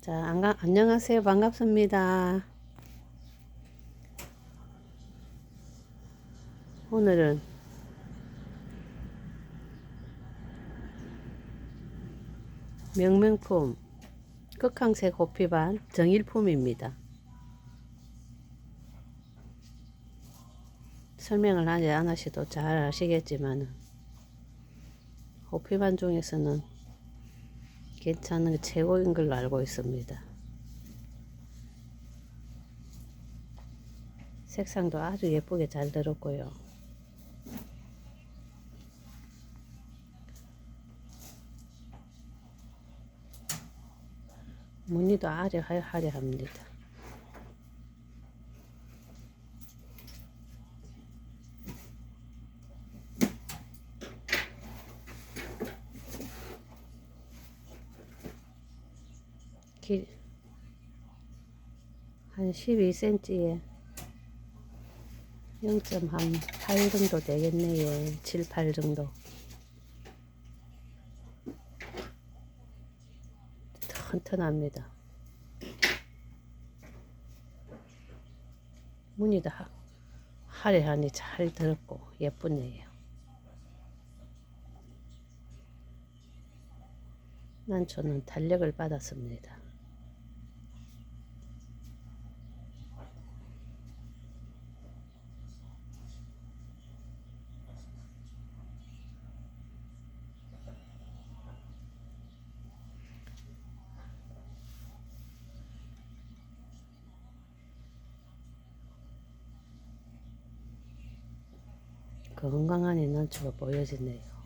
자, 안가, 안녕하세요. 반갑습니다. 오늘은 명명품 극항색 호피반 정일품입니다. 설명을 하지 않으셔도 잘 아시겠지만 호피반 중에서는 괜찮은 게 최고인 걸로 알고 있습니다. 색상도 아주 예쁘게 잘 들었고요. 무늬도 아주 화- 화려합니다. 길, 한 12cm에 0.8 정도 되겠네요. 7, 8 정도. 튼튼합니다. 무늬도 하- 화려하니 잘 들었고 예쁘네요. 난 저는 탄력을 받았습니다. 건강한 에너지가 보여지네요.